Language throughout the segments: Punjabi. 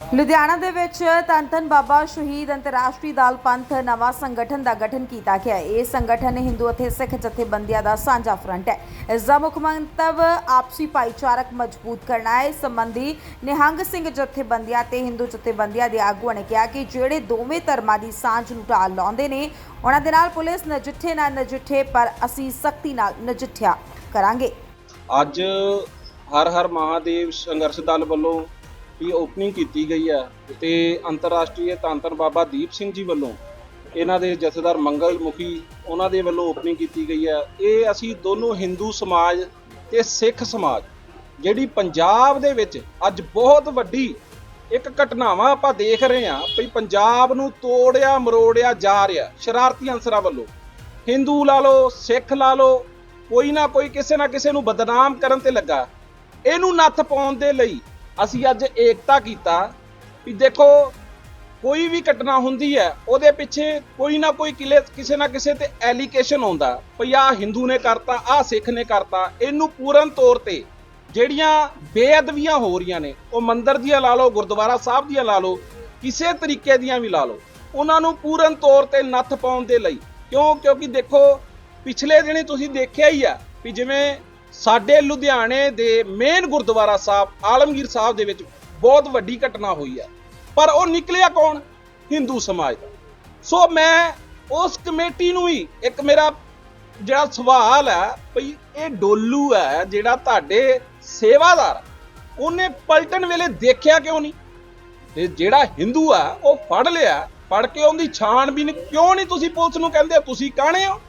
ਲੁਧਿਆਣਾ ਦੇ ਵਿੱਚ ਧੰਨ ਧੰਨ ਬਾਬਾ ਸ਼ਹੀਦ ਅੰਤਰਰਾਸ਼ਟਰੀ ਦਲ ਪੰਥ ਨਵਾਂ ਸੰਗਠਨ ਦਾ ਗਠਨ ਕੀਤਾ ਗਿਆ ਹੈ। ਇਹ ਸੰਗਠਨ ਹਿੰਦੂ ਅਤੇ ਸਿੱਖ ਜਥੇਬੰਦੀਆਂ ਦਾ ਸਾਂਝਾ ਫਰੰਟ ਹੈ। ਇਸ ਦਾ ਮੁੱਖ ਮੰਤਵ ਆਪਸੀ ਭਾਈਚਾਰਕ ਮਜ਼ਬੂਤ ਕਰਨਾ ਹੈ। ਇਸ ਸੰਬੰਧੀ ਨਿਹੰਗ ਸਿੰਘ ਜਥੇਬੰਦੀਆਂ ਤੇ ਹਿੰਦੂ ਜਥੇਬੰਦੀਆਂ ਦੇ ਆਗੂਆਂ ਨੇ ਕਿਹਾ ਕਿ ਜਿਹੜੇ ਦੋਵੇਂ ਧਰਮਾਂ ਦੀ ਸਾਂਝ ਨੂੰ ਢਾਲ ਲਾਉਂਦੇ ਨੇ, ਉਹਨਾਂ ਦੇ ਨਾਲ ਪੁਲਿਸ ਨਜਿੱਠੇ ਨਾ ਨਜਿੱਠੇ ਪਰ ਅਸੀਂ ਸਖਤੀ ਨਾਲ ਨਜਿੱਠਿਆ ਕਰਾਂਗੇ। ਅੱਜ ਹਰ ਹਰ ਮਹਾਦੇਵ ਸੰਘਰਸ਼ ਦਲ ਵੱਲੋਂ ਵੀ ਓਪਨਿੰਗ ਕੀਤੀ ਗਈ ਹੈ ਤੇ ਅੰਤਰਰਾਸ਼ਟਰੀ ਧੰਨ ਬਾਬਾ ਦੀਪ ਸਿੰਘ ਜੀ ਵੱਲੋਂ ਇਹਨਾਂ ਦੇ ਜਥੇਦਾਰ ਮੰਗਲ ਮੁਖੀ ਉਹਨਾਂ ਦੇ ਵੱਲੋਂ ਓਪਨਿੰਗ ਕੀਤੀ ਗਈ ਹੈ ਇਹ ਅਸੀਂ ਦੋਨੋਂ ਹਿੰਦੂ ਸਮਾਜ ਤੇ ਸਿੱਖ ਸਮਾਜ, ਜਿਹੜੀ ਪੰਜਾਬ ਦੇ ਵਿੱਚ ਅੱਜ ਬਹੁਤ ਵੱਡੀ ਇੱਕ ਘਟਨਾਵਾਂ ਆਪਾਂ ਦੇਖ ਰਹੇ ਹਾਂ ਵੀ ਪੰਜਾਬ ਨੂੰ ਤੋੜਿਆ, ਮਰੋੜਿਆ ਜਾ ਰਿਹਾ, ਸ਼ਰਾਰਤੀ ਅੰਸਰਾਂ ਵੱਲੋਂ। ਹਿੰਦੂ ਲਾ ਲਓ, ਸਿੱਖ ਲਾ ਲਓ, ਕੋਈ ਨਾ ਕੋਈ ਕਿਸੇ ਨਾ ਕਿਸੇ ਨੂੰ ਬਦਨਾਮ ਕਰਨ ਤੇ ਲੱਗਾ। ਇਹਨੂੰ ਨੱਥ ਪਾਉਣ ਦੇ ਲਈ ਅਸੀਂ ਅੱਜ ਏਕਤਾ ਕੀਤਾ ਵੀ ਦੇਖੋ, ਕੋਈ ਵੀ ਘਟਨਾ ਹੁੰਦੀ ਹੈ, ਉਹਦੇ ਪਿੱਛੇ ਕੋਈ ਨਾ ਕੋਈ ਕਿਲੇ, ਕਿਸੇ ਨਾ ਕਿਸੇ ਤੇ ਐਲੀਗੇਸ਼ਨ ਆਉਂਦਾ। ਭਈ ਆਹ ਹਿੰਦੂ ਨੇ ਕਰਤਾ, ਆਹ ਸਿੱਖ ਨੇ ਕਰਤਾ, ਇਹਨੂੰ ਪੂਰਨ ਤੌਰ ਤੇ ਜਿਹੜੀਆਂ ਬੇਅਦਬੀਆਂ ਹੋ ਰਹੀਆਂ ਨੇ, ਉਹ ਮੰਦਰ ਦੀਆਂ ਲਾ ਲਓ, ਗੁਰਦੁਆਰਾ ਸਾਹਿਬ ਦੀਆਂ ਲਾ ਲਓ, ਕਿਸੇ ਤਰੀਕੇ ਦੀਆਂ ਵੀ ਲਾ ਲਓ, ਉਹਨਾਂ ਨੂੰ ਪੂਰਨ ਤੌਰ ਤੇ ਨੱਥ ਪਾਉਣ ਦੇ ਲਈ। ਕਿਉਂ? ਕਿਉਂਕਿ ਦੇਖੋ, ਪਿਛਲੇ ਦਿਨੀ ਤੁਸੀਂ ਦੇਖਿਆ ਹੀ ਆ ਵੀ ਜਿਵੇਂ ਸਾਡੇ ਲੁਧਿਆਣੇ ਦੇ ਮੇਨ ਗੁਰਦੁਆਰਾ ਸਾਹਿਬ, ਆਲਮਗੀਰ ਸਾਹਿਬ ਦੇ ਵਿੱਚ ਬਹੁਤ ਵੱਡੀ ਘਟਨਾ ਹੋਈ ਹੈ ਪਰ ਉਹ ਨਿਕਲਿਆ ਕੌਣ? ਹਿੰਦੂ ਸਮਾਜ ਦਾ। ਸੋ ਮੈਂ ਉਸ ਕਮੇਟੀ ਨੂੰ ਹੀ ਇੱਕ ਮੇਰਾ ਜਿਹੜਾ ਸਵਾਲ ਹੈ ਭਈ ਇਹ ਡੋਲੂ ਹੈ ਜਿਹੜਾ ਤੁਹਾਡੇ ਸੇਵਾਦਾਰ ਉਹਨੇ ਪਲਟਣ ਵੇਲੇ ਦੇਖਿਆ ਕਿਉਂ ਨਹੀਂ? ਤੇ ਜਿਹੜਾ ਹਿੰਦੂ ਆ, ਉਹ ਫੜ ਲਿਆ, ਫੜ ਕੇ ਉਹਦੀ ਛਾਣਬੀਨ ਕਿਉਂ ਨਹੀਂ ਤੁਸੀਂ ਪੁਲਿਸ ਨੂੰ ਕਹਿੰਦੇ ਤੁਸੀਂ ਕਾਣੇ ਹੋ?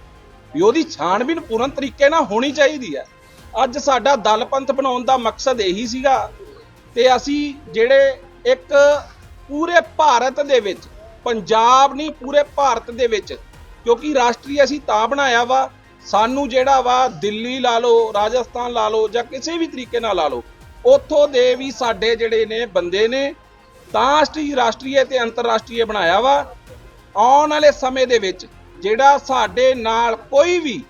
ਵੀ ਉਹਦੀ ਛਾਣਬੀਨ ਪੂਰਨ ਤਰੀਕੇ ਨਾਲ ਹੋਣੀ ਚਾਹੀਦੀ ਹੈ ਅੱਜ ਸਾਡਾ ਦਲ ਪੰਥ ਬਣਾਉਣ ਦਾ ਮਕਸਦ ਇਹੀ ਸੀਗਾ ਤੇ ਅਸੀਂ ਜਿਹੜੇ ਇੱਕ ਪੂਰੇ ਭਾਰਤ ਦੇ ਵਿੱਚ, ਪੰਜਾਬ ਨਹੀਂ, ਪੂਰੇ ਭਾਰਤ ਦੇ ਵਿੱਚ, ਕਿਉਂਕਿ ਰਾਸ਼ਟਰੀ ਅਸੀਂ ਤਾਂ ਬਣਾਇਆ ਵਾ, ਸਾਨੂੰ ਜਿਹੜਾ ਵਾ ਦਿੱਲੀ ਲਾ ਲਓ, ਰਾਜਸਥਾਨ ਲਾ ਲਓ ਜਾਂ ਕਿਸੇ ਵੀ ਤਰੀਕੇ ਨਾਲ ਲਾ ਲਓ, ਉੱਥੋਂ ਦੇ ਵੀ ਸਾਡੇ ਜਿਹੜੇ ਨੇ ਬੰਦੇ ਨੇ, ਤਾਂ ਅਸੀਂ ਰਾਸ਼ਟਰੀ ਤੇ ਅੰਤਰਰਾਸ਼ਟਰੀ ਬਣਾਇਆ ਵਾ, ਆਉਣ ਵਾਲੇ ਸਮੇਂ ਦੇ ਵਿੱਚ ਜਿਹੜਾ ਸਾਡੇ ਨਾਲ ਕੋਈ ਵੀ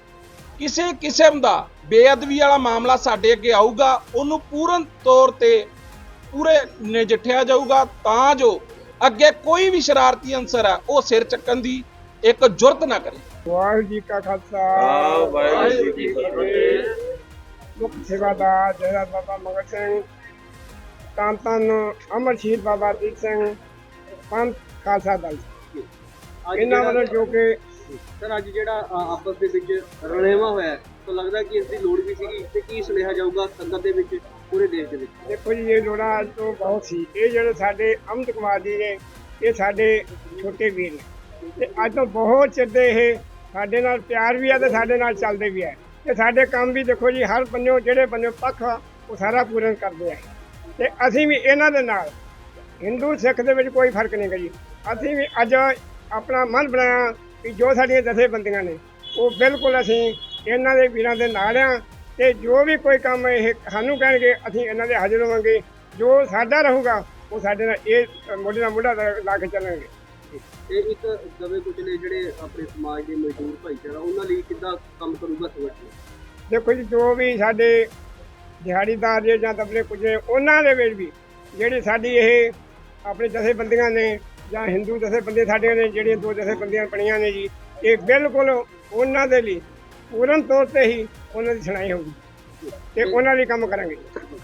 ਕਿਸੇ ਕਿਸਮ ਦਾ ਬੇਅਦਬੀ ਵਾਲਾ ਮਾਮਲਾ ਸਾਡੇ ਅੱਗੇ ਆਊਗਾ ਉਹਨੂੰ ਪੂਰਨ ਤੌਰ ਤੇ ਪੂਰੇ ਨਜਿੱਠਿਆ ਜਾਊਗਾ ਤਾਂ ਜੋ ਅੱਗੇ ਕੋਈ ਵੀ ਸ਼ਰਾਰਤੀ ਅੰਸਰ ਆ ਉਹ ਸਿਰ ਚੱਕਣ ਦੀ ਇੱਕ ਜੁਰਤ ਨਾ ਕਰੇ। ਵਾਹਿਗੁਰੂ ਜੀ ਕਾ ਖਾਲਸਾ। ਵਾਹਿਗੁਰੂ ਜੀ ਕੀ ਫਤਿਹ। ਮੁੱਖ ਸੇਵਾਦਾਰ ਜਹਰਾ ਬਾਬਾ ਮਗਰ ਸਿੰਘ ਤਾਂ ਤਨ ਅਮਰ ਸ਼ਹੀਦ ਬਾਬਾ ਦੀਪ ਸਿੰਘ ਪੰਥ ਖਾਲਸਾ ਦਲ। ਇਹਨਾਂ ਵੱਲੋਂ ਜਿਹੜਾ- ਜੋ ਕਿ ਸਰ ਅੱਜ ਜਿਹੜਾ ਅ, ਆਪਸ ਦੇ ਵਿੱਚ ਰਲੇਵਾ ਹੋਇਆ ਹੈ, ਤਾਂ ਲੱਗਦਾ ਕਿ ਇਸ ਦੀ ਲੋੜ ਵੀ ਸੀਗੀ ਤੇ ਕੀ ਸੁਨੇਹਾ ਜਾਊਗਾ ਸੰਗਤ ਦੇ ਵਿੱਚ ਪੂਰੇ ਦੇਸ਼ ਦੇ ਵਿੱਚ? ਦੇਖੋ ਜੀ ਇਹ ਲੋੜਾ ਅੱਜ ਤੋਂ ਬਹੁਤ ਸੀ। ਇਹ ਜਿਹੜੇ ਸਾਡੇ ਅਮਿਤ ਕੁਮਾਰ ਜੀ ਨੇ ਇਹ ਸਾਡੇ ਛੋਟੇ ਵੀਰ ਨੇ। ਤੇ ਅੱਜ ਤੋਂ ਬਹੁਤ ਚਿਰ ਦੇ ਇਹ ਸਾਡੇ ਨਾਲ ਪਿਆਰ ਵੀ ਆ ਤੇ ਸਾਡੇ ਨਾਲ ਚੱਲਦੇ ਵੀ ਆ। ਤੇ ਸਾਡੇ ਕੰਮ ਵੀ ਦੇਖੋ ਜੀ ਹਰ ਬੰਨਿਓ ਜਿਹੜੇ ਬੰਨਿਓ ਪੱਖ ਆ ਉਹ ਸਾਰਾ ਪੂਰਨ ਕਰਦੇ ਆ। ਤੇ ਅਸੀਂ ਵੀ ਇਹਨਾਂ ਦੇ ਨਾਲ ਹਿੰਦੂ ਸਿੱਖ ਦੇ ਵਿੱਚ ਕੋਈ ਫ਼ਰਕ ਨਹੀਂ ਗਾ ਜੀ। ਅਸੀਂ ਵੀ ਅੱਜ ਆਪਣਾ ਮਨ ਬਣਾਇਆ ਕਿ ਜੋ ਸਾਡੀਆਂ ਜਥੇਬੰਦੀਆਂ ਨੇ ਉਹ ਬਿਲਕੁਲ ਅਸੀਂ ਇਹਨਾਂ ਦੇ ਵੀਰਾਂ ਦੇ ਨਾਲ ਆ ਤੇ ਜੋ ਵੀ ਕੋਈ ਕੰਮ ਇਹ ਸਾਨੂੰ ਕਹਿਣਗੇ ਅਸੀਂ ਇਹਨਾਂ ਦੇ ਹਾਜ਼ਰ ਹੋਵਾਂਗੇ। ਜੋ ਸਾਡਾ ਰਹੂਗਾ ਉਹ ਸਾਡੇ ਨਾਲ ਇਹ ਮੋਢੇ ਨਾਲ ਮੋਢਾ ਲਾ ਕੇ ਚੱਲਾਂਗੇ ਤੇ ਇੱਕ ਦਵੇ ਕੁਚਲੇ ਜਿਹੜੇ ਆਪਣੇ ਸਮਾਜ ਦੇ ਮਜ਼ਦੂਰ ਭਾਈਚਾਰਾ ਉਹਨਾਂ ਲਈ ਕਿੱਦਾਂ ਕੰਮ ਕਰੂਗਾ ਸੰਗਠਨ ਦੇਖੋ ਜੀ ਜੋ ਵੀ ਸਾਡੇ ਦਿਹਾੜੀਦਾਰ ਜੇ ਦਬਲੇ ਕੁਝੇ ਉਹਨਾਂ ਦੇ ਵਿੱਚ ਵੀ ਜਿਹੜੀ ਸਾਡੀ ਇਹ ਆਪਣੇ ਜਥੇਬੰਦੀਆਂ ਨੇ ਜਾਂ ਹਿੰਦੂ ਜਥੇਬੰਦੀਆਂ ਸਾਡੀਆਂ ਨੇ ਜਿਹੜੀਆਂ ਦੋ ਜਥੇਬੰਦੀਆਂ ਬਣੀਆਂ ਨੇ ਜੀ ਇਹ ਬਿਲਕੁਲ ਉਹਨਾਂ ਦੇ ਲਈ ਪੂਰਨ ਤੌਰ ਤੇ ਹੀ ਉਹਨਾਂ ਦੀ ਸੁਣਾਈ ਹੋਊਗੀ ਤੇ ਉਹਨਾਂ ਲਈ ਕੰਮ ਕਰਾਂਗੇ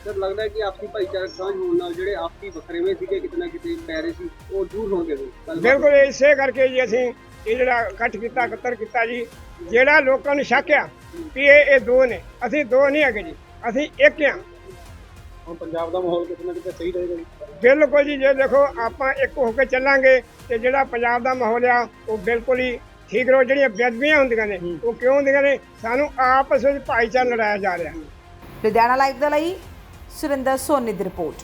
ਸਰ ਲੱਗਦਾ ਹੈ ਕਿ ਆਪਸੀ ਭਾਈਚਾਰਕ ਸਾਂਝ ਹੋਣ ਨਾਲ ਜਿਹੜੇ ਆਪਸੀ ਵਖਰੇਵੇਂ ਸੀਗੇ ਕਿਤੇ ਨਾ ਕਿਤੇ ਪੈ ਰਹੇ ਸੀ ਉਹ ਦੂਰ ਹੋਣਗੇ ਹੁਣ। ਗੱਲਬਾਤ- ਬਿਲਕੁਲ ਇਸੇ ਕਰਕੇ ਜੀ ਅਸੀਂ ਇਹ ਜਿਹੜਾ ਇਕੱਠ ਕੀਤਾ ਇਕੱਤਰ ਕੀਤਾ ਜੀ ਜਿਹੜਾ ਲੋਕਾਂ ਨੂੰ ਸ਼ੱਕ ਆ ਵੀ ਇਹ ਇਹ ਦੋ ਨੇ ਅਸੀਂ ਦੋ ਨਹੀਂ ਹੈਗੇ ਜੀ ਅਸੀਂ ਇੱਕ ਆ ਹੁਣ ਪੰਜਾਬ ਦਾ ਮਾਹੌਲ ਕਿਤੇ ਨਾ ਕਿਤੇ ਸਹੀ ਰਹੇਗਾ ਜੀ। ਬਿਲਕੁਲ ਜੀ ਜੇ ਦੇਖੋ ਆਪਾਂ ਇੱਕ ਹੋ ਕੇ ਚੱਲਾਂਗੇ ਤੇ ਜਿਹੜਾ ਪੰਜਾਬ ਦਾ ਮਾਹੌਲ ਆ ਉਹ ਬਿਲਕੁਲ ਹੀ ਠੀਕ ਰਹੋ। ਜਿਹੜੀਆਂ ਬੇਅਦਬੀਆਂ ਹੁੰਦੀਆਂ ਨੇ ਉਹ ਕਿਉਂ ਹੁੰਦੀਆਂ ਨੇ? ਸਾਨੂੰ ਆਪਸ ਵਿੱਚ ਭਾਈਚਾਰਾ ਲੜਾਇਆ ਜਾ ਰਿਹਾ। ਲੁਧਿਆਣਾ ਲਾਈਵ ਦੇ ਲਈ ਸੁਰਿੰਦਰ ਸੋਨੀ ਦੀ ਰਿਪੋਰਟ।